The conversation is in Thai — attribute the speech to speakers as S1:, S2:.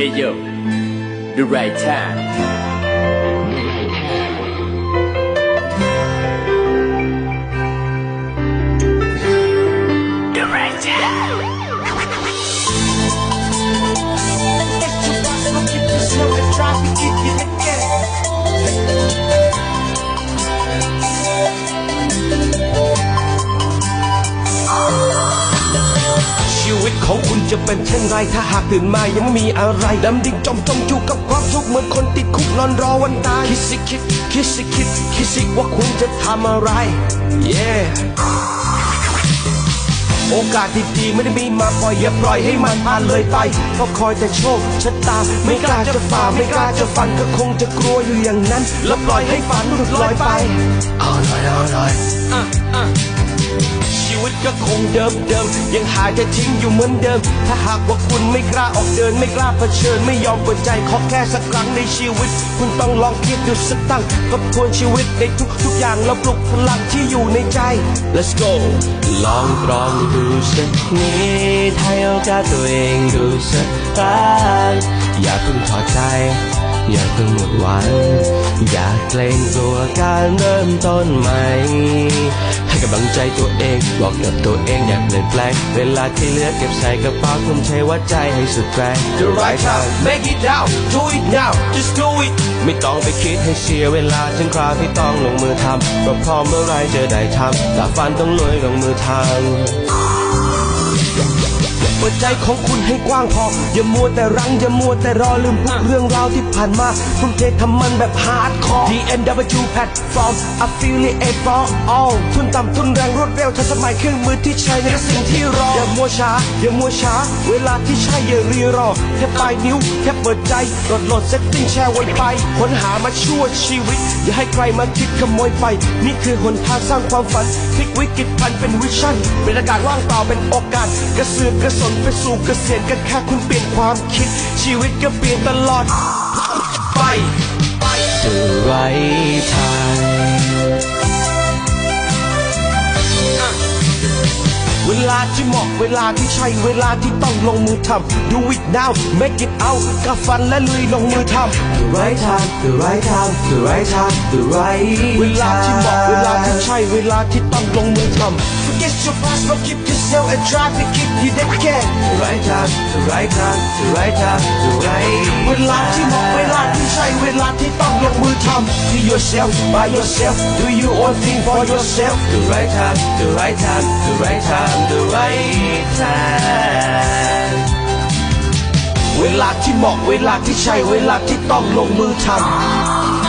S1: Hey yo, the right time.
S2: ของคุณจะเป็นเช่นไรถ้าหากตื่นมายังไม่มีอะไรดำดิ่งจมจมอยู่กับความทุกข์เหมือนคนติดคุกนอนรอวันตายคิดสิคิดคิดสิคิดคิดสิว่าคุณจะทำอะไร yeah โอกาสดีๆไม่ได้มีมาปล่อยอย่าปล่อยให้มันผ่านเลยไปก็คอยแต่โชคชะตา ไม่กล้าจะฝ่าไม่กล้าจะฝันก็คงจะกลัวอยู่อย่างนั้น แล้วปล่อยให้ฝันหลุดลอยไปเอาหน่อยเอร่อยอะอะ ชีวิตก็คงเดิมเดิมยังหาจะทิ้งอยู่เหมือนเดิม ถ้าหากว่าคุณไม่กล้าออกเดินไม่กล้าเผชิญไม่ยอมเปิดใจขอแค่สักครั้งในชีวิต คุณต้องลองคิดดูสักตั้งทบทวนชีวิตในทุกทุกอย่างแล้วปลุกพลังที่อยู่ในใจ let's go ลองตรองดูสักนิดให้โอกาสตัวเองดูสักครั้งอย่าเพิ่งถอดใจ อย่าเพิ่งหมดหวังอย่าเกรงกลัวการเริ่มต้นใหม่ ให้กำลังใจตัวเองบอกกับตัวเองอย่าเปลี่ยนแปลง เวลาที่เหลือเก็บใส่กระเป๋าทุ่มเทวัดใจให้สุดแรง The right time make it now do it now just do it ไม่ต้องไปคิดให้เสียเวลาถึงคราวที่ต้องลงมือทำก็พร้อมเมื่อไรจะได้ทำถ้าฝันต้องลุยลงมือทำ เปิดใจของคุณให้กว้างพอ อย่ามัวแต่รั้งอย่ามัวแต่รอลืมทุกเรื่องราวที่ผ่านมาทุ่มเททำมันแบบฮาร์ดคอร์ DNW Platform Affiliate for all ทุนต่ำทุนแรงรวดเร็วทันสมัยเครื่องมือที่ใช้ในสิ่งที่รอ อย่ามัวช้า อย่ามัวช้า เวลาที่ใช่อย่ารีรอ แค่ปลายนิ้ว แค่เปิดใจโหลดโหลดเซตติ้งแชร์ไว้ไปค้นหามาชั่วชีวิต อย่าให้ใครมาคิดขโมยไป นี่คือหนทางสร้างความฝันพลิกวิกฤตพั นเป็นวิชั่นเป็นอากาศว่างเปล่าเป็นโอกาสกระเสือกกระสนไปสู่เกษียณกันแค่คุณเปลี่ยนความคิด ชีวิตก็เปลี่ยนตลอดไป ไปเจอไรทาง ลาที่เหมาะเวลาที่ใช่เวลาที่ต้องลงมือทำ Do it now make it out กับฟันและลุยลงมือทำ The right time The right time The right time The right เวลาที่เหมาะเวลาที่ใช่เวลาที่ต้องลงมือทำ Forget your past but keep yourself and try to keep you that can The right time The right time The right time The right เวลาที่เหมาะเวลาที่ใช่ เวลาที่ต้องลงมือทำ Be yourself by yourself Do your own thing for yourself The right time The right time The right time The right time เวลาที่เหมาะเวลาที่ใช่เวลาที่ต้องลงมือทำ